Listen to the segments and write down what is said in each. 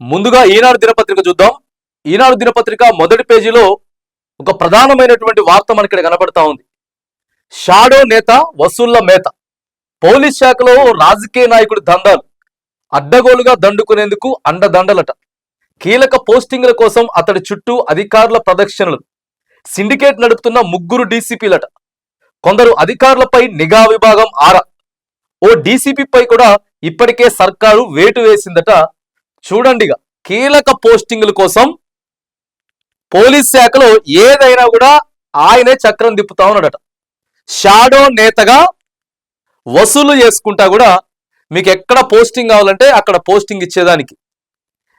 ముందుగా ఈనాడు దినపత్రిక చూద్దాం. ఈనాడు దినపత్రిక మొదటి పేజీలో ఒక ప్రధానమైనటువంటి వార్త మనకి ఇక్కడ కనబడతా ఉంది. షాడో నేత వసూళ్ళ మేత. పోలీస్ శాఖలో రాజకీయ నాయకుడి దందాలు. అడ్డగోలుగా దండుకునేందుకు అండదండలట. కీలక పోస్టింగ్ల కోసం అతడి చుట్టూ అధికారుల ప్రదక్షిణలు. సిండికేట్ నడుపుతున్న ముగ్గురు డీసీపీలట. కొందరు అధికారులపై నిఘా విభాగం ఆరా. ఓ డీసీపీపై కూడా ఇప్పటికే సర్కారు వేటు వేసిందట చూడండి కీలక పోస్టింగ్ల కోసం పోలీస్ శాఖలో ఏదైనా కూడా ఆయనే చక్రం తిప్పుతా ఉన్నాడట. షాడో నేతగా వసూలు చేసుకుంటా కూడా మీకు ఎక్కడ పోస్టింగ్ కావాలంటే అక్కడ పోస్టింగ్ ఇచ్చేదానికి.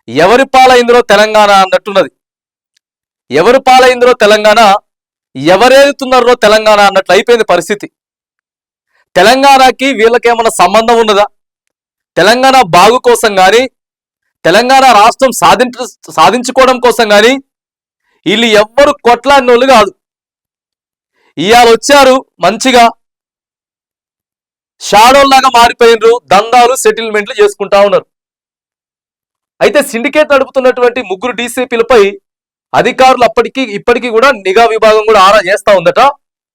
ఎవరి పాలైందిరో తెలంగాణ అన్నట్టున్నది. ఎవరి పాలైందిరో తెలంగాణ ఎవరేదుతున్నారో తెలంగాణ అన్నట్లు అయిపోయింది పరిస్థితి. తెలంగాణకి వీళ్ళకేమన్నా సంబంధం ఉన్నదా? తెలంగాణ బాగు కోసం కానీ తెలంగాణ రాష్ట్రం సాధించ సాధించుకోవడం కోసం కానీ వీళ్ళు ఎవ్వరు కొట్లాడిన వాళ్ళు కాదు. ఇవాళ వచ్చారు మంచిగా. షాడోల్లాగా మారిపోయినరు దందాలు సెటిల్మెంట్లు చేసుకుంటా ఉన్నారు. అయితే సిండికేట్ నడుపుతున్నటువంటి ముగ్గురు డీసీపీలపై అధికారులు అప్పటికీ ఇప్పటికీ కూడా నిఘా విభాగం కూడా ఆరా చేస్తా ఉందట.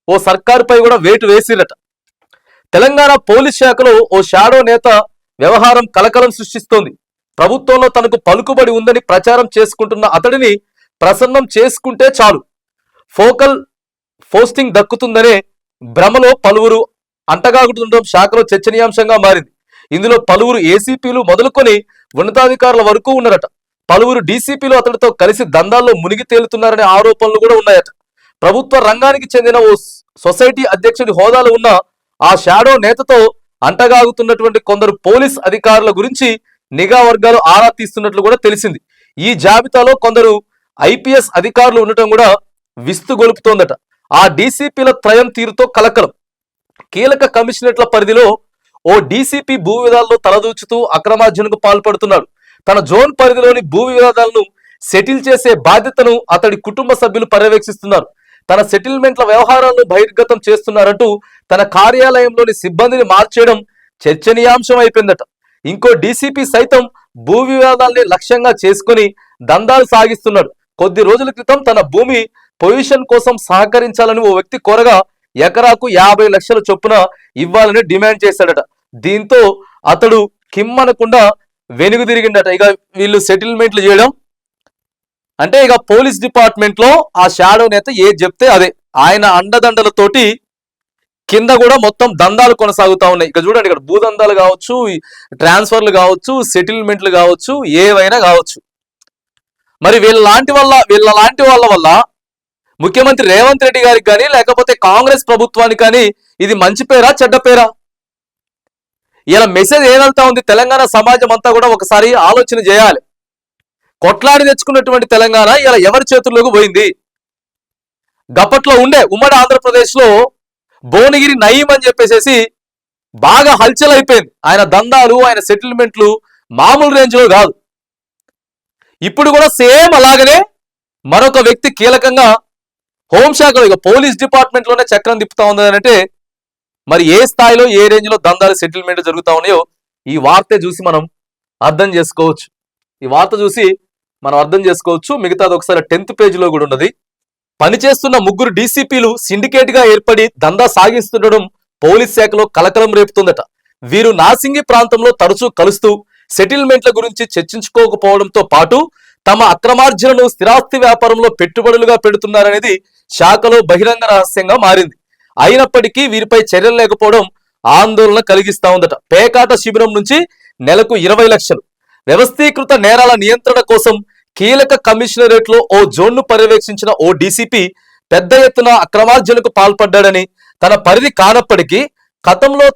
ఓ సర్కారుపై కూడా వేటు వేసిరట. తెలంగాణ పోలీస్ శాఖలో ఓ షాడో నేత వ్యవహారం కలకలం సృష్టిస్తోంది. ప్రభుత్వంలో తనకు పలుకుబడి ఉందని ప్రచారం చేసుకుంటున్న అతడిని ప్రసన్నం చేసుకుంటే చాలు. ఫోకల్ పోస్టింగ్ దక్కుతుందనే భ్రమలో పలువురు అంటగాగుతుండడం శాఖలో చర్చనీయాంశంగా మారింది. ఇందులో పలువురు ఏసీపీలు మొదలుకొని ఉన్నతాధికారుల వరకు ఉన్నారట. పలువురు డీసీపీలు అతడితో కలిసి దందాల్లో మునిగి తేలుతున్నారనే ఆరోపణలు కూడా ఉన్నాయట. ప్రభుత్వ రంగానికి చెందిన ఓ సొసైటీ అధ్యక్షుడి హోదాలో ఉన్న ఆ షాడో నేతతో అంటగాగుతున్నటువంటి కొందరు పోలీస్ అధికారుల గురించి నిఘా వర్గాలు ఆరా తీస్తున్నట్లు కూడా తెలిసింది. ఈ జాబితాలో కొందరు ఐపీఎస్ అధికారులు ఉండటం కూడా విస్తు గొలుపుతోందట. ఆ డీసీపీల త్రయం తీరుతో కలకలం. కీలక కమిషనరేట్ల పరిధిలో ఓ డీసీపీ భూ వివాదాల్లో తలదూచుతూ అక్రమార్జనకు పాల్పడుతున్నాడు. తన జోన్ పరిధిలోని భూ వివాదాలను సెటిల్ చేసే బాధ్యతను అతడి కుటుంబ సభ్యులు పర్యవేక్షిస్తున్నారు. తన సెటిల్మెంట్ల వ్యవహారాలను బహిర్గతం చేస్తున్నారంటూ తన కార్యాలయంలోని సిబ్బందిని మార్చేయడం చర్చనీయాంశం అయిపోయిందట. ఇంకో డీసీపీ సైతం భూ వివాదాల్ని లక్ష్యంగా చేసుకుని దందాలు సాగిస్తున్నాడు. కొద్ది రోజుల క్రితం తన భూమి పొజిషన్ కోసం సహకరించాలని ఓ వ్యక్తి కోరగా ఎకరాకు యాభై లక్షల చొప్పున ఇవ్వాలని డిమాండ్ చేశాడట. దీంతో అతడు కిమ్మనకుండా వెనుగు తిరిగిండట. ఇక వీళ్ళు సెటిల్మెంట్లు చేయడం అంటే ఇక పోలీస్ డిపార్ట్మెంట్లో ఆ షాడో నేత ఏది చెప్తే అదే. ఆయన అండదండలతోటి కింద కూడా మొత్తం దందాలు కొనసాగుతా ఉన్నాయి. ఇక్కడ చూడండి ఇక్కడ భూదందాలు కావచ్చు ట్రాన్స్ఫర్లు కావచ్చు సెటిల్మెంట్లు కావచ్చు ఏవైనా కావచ్చు. మరి వీళ్ళ లాంటి వల్ల వీళ్ళ లాంటి వాళ్ళ వల్ల ముఖ్యమంత్రి రేవంత్ రెడ్డి గారికి కానీ లేకపోతే కాంగ్రెస్ ప్రభుత్వానికి కానీ ఇది మంచి పేరా చెడ్డ పేరా? ఇలా మెసేజ్ ఏదంతా ఉంది తెలంగాణ సమాజం అంతా కూడా ఒకసారి ఆలోచన చేయాలి. కొట్లాడి తెచ్చుకున్నటువంటి తెలంగాణ ఇలా ఎవరి చేతుల్లోకి పోయింది? గప్పట్లో ఉండే ఉమ్మడి ఆంధ్రప్రదేశ్లో భువనగిరి నయీం అని చెప్పేసేసి బాగా హల్చల్ అయిపోయింది ఆయన దందాలు ఆయన సెటిల్మెంట్లు మామూలు రేంజ్లో కాదు. ఇప్పుడు కూడా సేమ్ అలాగనే మరొక వ్యక్తి కీలకంగా హోంశాఖలో ఇక పోలీస్ డిపార్ట్మెంట్లోనే చక్రం తిప్పుతా ఉంది అంటే మరి ఏ స్థాయిలో ఏ రేంజ్లో దందాలు సెటిల్మెంట్ జరుగుతా ఉన్నాయో ఈ వార్త చూసి మనం అర్థం చేసుకోవచ్చు. ఈ వార్త చూసి మనం అర్థం చేసుకోవచ్చు. మిగతాది ఒకసారి టెన్త్ పేజ్లో కూడా ఉన్నది. పనిచేస్తున్న ముగ్గురు డీసీపీలు సిండికేట్గా ఏర్పడి దందా సాగిస్తుండడం పోలీస్ శాఖలో కలకలం రేపుతుందట. వీరు నాసింగి ప్రాంతంలో తరచూ కలుస్తూ సెటిల్మెంట్ల గురించి చర్చించుకోకపోవడంతో పాటు తమ అక్రమార్జనను స్థిరాస్తి వ్యాపారంలో పెట్టుబడులుగా పెడుతున్నారనేది శాఖలో బహిరంగ రహస్యంగా మారింది. అయినప్పటికీ వీరిపై చర్యలు లేకపోవడం ఆందోళన కలిగిస్తా ఉందట. పేకాట శిబిరం నుంచి నెలకు ఇరవై లక్షలు. వ్యవస్థీకృత నేరాల నియంత్రణ కోసం కీలక కమిషనరేట్లో ఓ జోన్ను పర్యవేక్షించిన ఓ డీసీపీ పెద్ద ఎత్తున అక్రమార్జనకు పాల్పడ్డాడని తన పరిధి కానప్పటికీ గతంలో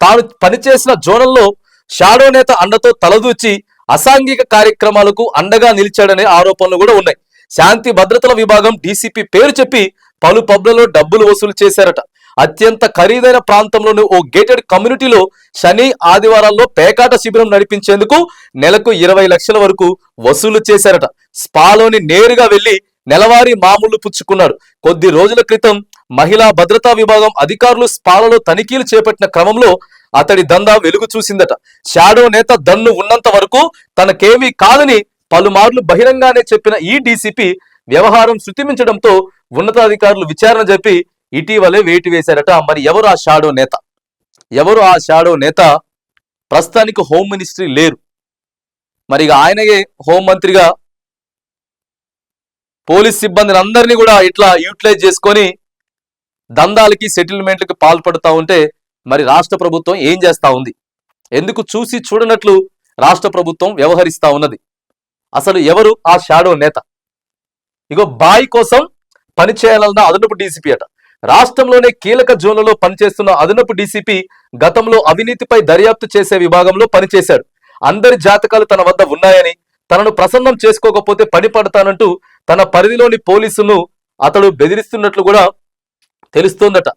తాను పనిచేసిన జోనల్లో షాడో నేత అండతో తలదూచి అసాంఘిక కార్యక్రమాలకు అండగా నిలిచాడనే ఆరోపణలు కూడా ఉన్నాయి. శాంతి భద్రతల విభాగం డీసీపీ పేరు చెప్పి పలు పబ్లలో డబ్బులు వసూలు చేశారట. అత్యంత ఖరీదైన ప్రాంతంలోని ఓ గేటెడ్ కమ్యూనిటీలో శని ఆదివారాల్లో పేకాట శిబిరం నడిపించేందుకు నెలకు ఇరవై లక్షల వరకు వసూలు చేశారట. స్పాలోని నేరుగా వెళ్ళి నెలవారీ మామూలు పుచ్చుకున్నారు. కొద్ది రోజుల క్రితం మహిళా భద్రతా విభాగం అధికారులు స్పాలలో తనిఖీలు చేపట్టిన క్రమంలో అతడి దందా వెలుగు చూసిందట. షాడో నేత దన్ను ఉన్నంత వరకు తనకేమీ కాదని పలుమార్లు బహిరంగానే చెప్పిన ఈ డీసీపీ వ్యవహారం శృతిమించడంతో ఉన్నతాధికారులు విచారణ జరిపి ఇటీవలే వేటు వేశారట. మరి ఎవరు ఆ షాడో నేత? ఎవరు ఆ షాడో నేత? ప్రస్తుతానికి హోమ్ మినిస్ట్రీ లేరు. మరి ఇక ఆయనగే హోంమంత్రిగా పోలీస్ సిబ్బందిని అందరినీ కూడా ఇట్లా యూటిలైజ్ చేసుకొని దందాలకి సెటిల్మెంట్లకి పాల్పడుతూ ఉంటే మరి రాష్ట్ర ప్రభుత్వం ఏం చేస్తా ఉంది? ఎందుకు చూసి చూడనట్లు రాష్ట్ర ప్రభుత్వం వ్యవహరిస్తా ఉన్నది? అసలు ఎవరు ఆ షాడో నేత? ఇగో బాయ్ కోసం పనిచేయాలన్న అదనపు డీసీపీ అట. రాష్ట్రంలోనే కీలక జోన్లలో పనిచేస్తున్న అదనపు డీసీపీ గతంలో అవినీతిపై దర్యాప్తు చేసే విభాగంలో పనిచేశాడు. అందరి జాతకాలు తన వద్ద ఉన్నాయని తనను ప్రసన్నం చేసుకోకపోతే పని పడతానంటూ తన పరిధిలోని పోలీసును అతడు బెదిరిస్తున్నట్లు కూడా తెలుస్తోందట.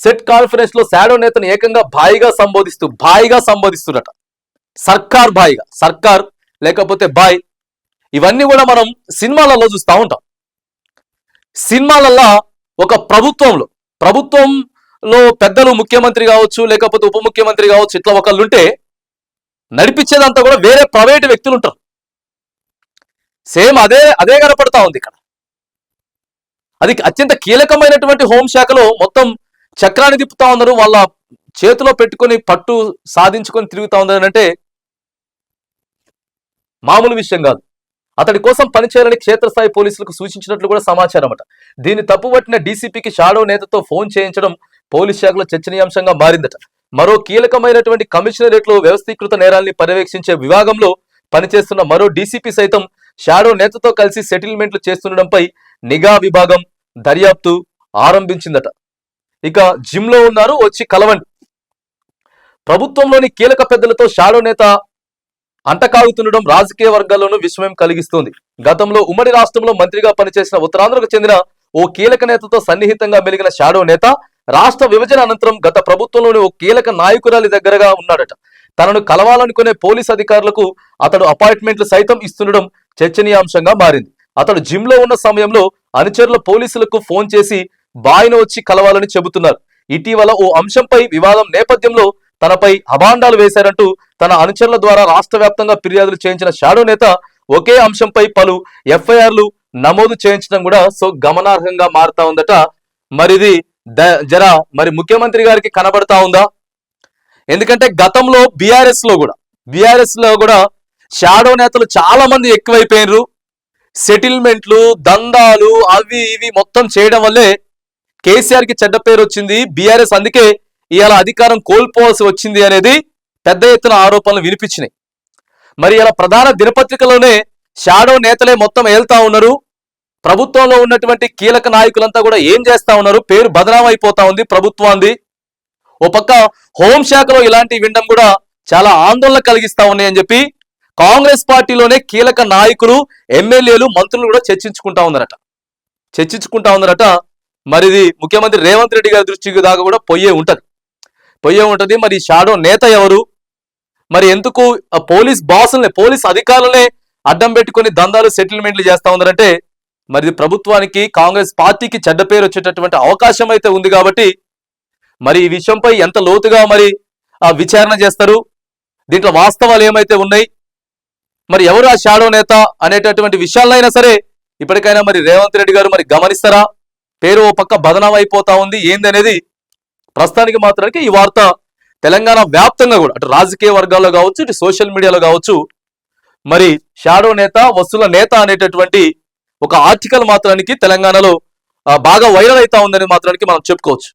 సెట్ కాన్ఫరెన్స్లో శాడో నేతను ఏకంగా భాయిగా సంబోధిస్తూ భాయిగా సంబోధిస్తున్నట. సర్కార్ భాయిగా సర్కార్ లేకపోతే బాయ్. ఇవన్నీ కూడా మనం సినిమాలలో చూస్తూ ఉంటాం. సినిమాలల్లో ఒక ప్రభుత్వంలో ప్రభుత్వంలో పెద్దలు ముఖ్యమంత్రి కావచ్చు లేకపోతే ఉప ముఖ్యమంత్రి కావచ్చు ఇట్లా ఒకళ్ళు ఉంటే నడిపించేదంతా కూడా వేరే ప్రైవేట్ వ్యక్తులు ఉంటారు సేమ్ అదే అదే కనపడతా ఉంది ఇక్కడ. అది అత్యంత కీలకమైనటువంటి హోంశాఖలో మొత్తం చక్రాన్ని తిప్పుతా ఉన్నారు. వాళ్ళ చేతిలో పెట్టుకొని పట్టు సాధించుకొని తిరుగుతా ఉన్నారు అంటే మామూలు విషయం కాదు. అతడి కోసం పనిచేయాలని క్షేత్రస్థాయి పోలీసులకు సూచించినట్లు కూడా సమాచారం అట. దీన్ని తప్పుపట్టిన డీసీపీకి షాడో నేతతో ఫోన్ చేయించడం పోలీస్ శాఖలో చర్చనీయాంశంగా మారిందట. మరో కీలకమైనటువంటి కమిషనరేట్లో వ్యవస్థీకృత నేరాల్ని పర్యవేక్షించే విభాగంలో పనిచేస్తున్న మరో డీసీపీ సైతం షాడో నేతతో కలిసి సెటిల్మెంట్లు చేస్తుండడంపై నిఘా విభాగం దర్యాప్తు ఆరంభించిందట. ఇక జిమ్లో ఉన్నారు వచ్చి కలవండి. ప్రభుత్వంలోని కీలక పెద్దలతో షాడో నేత అంటకాగుతుండడం రాజకీయ వర్గాల్లోనూ విస్మయం కలిగిస్తోంది. గతంలో ఉమ్మడి రాష్ట్రంలో మంత్రిగా పనిచేసిన ఉత్తరాంధ్రకు చెందిన ఓ కీలక నేతతో సన్నిహితంగా మెలిగిన షాడో నేత రాష్ట్ర విభజన అనంతరం గత ప్రభుత్వంలోని ఓ కీలక నాయకురాలి దగ్గరగా ఉన్నాడట. తనను కలవాలనుకునే పోలీస్ అధికారులకు అతడు అపాయింట్మెంట్లు సైతం ఇస్తుండడం చర్చనీయాంశంగా మారింది. అతడు జిమ్లో ఉన్న సమయంలో అనుచరుల పోలీసులకు ఫోన్ చేసి బాయ్ను వచ్చి కలవాలని చెబుతున్నారు. ఇటీవల ఓ అంశంపై వివాదం నేపథ్యంలో తనపై అభాండాలు వేశారంటూ తన అనుచరుల ద్వారా రాష్ట్ర వ్యాప్తంగా ఫిర్యాదులు చేయించిన షాడో నేత ఒకే అంశంపై పలు ఎఫ్ఐఆర్లు నమోదు చేయించడం కూడా సో గమనార్హంగా మారుతా ఉందట. మరిది ద- జర మరి ముఖ్యమంత్రి గారికి కనబడతా ఉందా? ఎందుకంటే గతంలో బీఆర్ఎస్లో కూడా బీఆర్ఎస్లో కూడా షాడో నేతలు చాలా మంది ఎక్కువైపోయినరు సెటిల్మెంట్లు దందాలు అవి ఇవి మొత్తం చేయడం వల్లే కేసీఆర్కి చెడ్డ పేరు వచ్చింది. బీఆర్ఎస్ అందుకే ఇలా అధికారం కోల్పోవాల్సి వచ్చింది అనేది పెద్ద ఎత్తున ఆరోపణలు వినిపించినాయి. మరి ఇలా ప్రధాన దినపత్రికలోనే షాడో నేతలే మొత్తం ఏళ్తా ఉన్నారు. ప్రభుత్వంలో ఉన్నటువంటి కీలక నాయకులంతా కూడా ఏం చేస్తా ఉన్నారు? పేరు బదనాం అయిపోతా ఉంది ప్రభుత్వాన్ని ఓ పక్క హోంశాఖలో ఇలాంటి వినడం కూడా చాలా ఆందోళన కలిగిస్తా ఉన్నాయని చెప్పి కాంగ్రెస్ పార్టీలోనే కీలక నాయకులు ఎమ్మెల్యేలు మంత్రులు కూడా చర్చించుకుంటా ఉన్నారట. చర్చించుకుంటా ఉన్నారట. మరి ఇది ముఖ్యమంత్రి రేవంత్ రెడ్డి గారి దృష్టికి దాకా కూడా పొయ్యే ఉంటది. పొయ్యే ఉంటది. మరి షాడో నేత ఎవరు? మరి ఎందుకు ఆ పోలీస్ బాసులనే పోలీస్ అధికారులనే అడ్డం పెట్టుకొని దందాలు సెటిల్మెంట్లు చేస్తా ఉన్నారంటే మరి ప్రభుత్వానికి కాంగ్రెస్ పార్టీకి చెడ్డ పేరు వచ్చేటటువంటి అవకాశం అయితే ఉంది కాబట్టి మరి ఈ విషయంపై ఎంత లోతుగా మరి ఆ విచారణ చేస్తారు? దీంట్లో వాస్తవాలు ఏమైతే ఉన్నాయి? మరి ఎవరు ఆ షాడో నేత అనేటటువంటి విషయాలైనా సరే ఇప్పటికైనా మరి రేవంత్ రెడ్డి గారు మరి గమనిస్తారా? పేరు ఓ పక్క బదనం అయిపోతా ఉంది. ఏందనేది ప్రస్తుతానికి మాత్రానికి ఈ వార్త తెలంగాణ వ్యాప్తంగా కూడా అటు రాజకీయ వర్గాల్లో కావచ్చు ఇటు సోషల్ మీడియాలో కావచ్చు మరి షాడో నేత వస్తుల నేత అనేటటువంటి ఒక ఆర్టికల్ మాత్రానికి తెలంగాణలో బాగా వైరల్ అవుతా ఉందని మాత్రానికి మనం చెప్పుకోవచ్చు.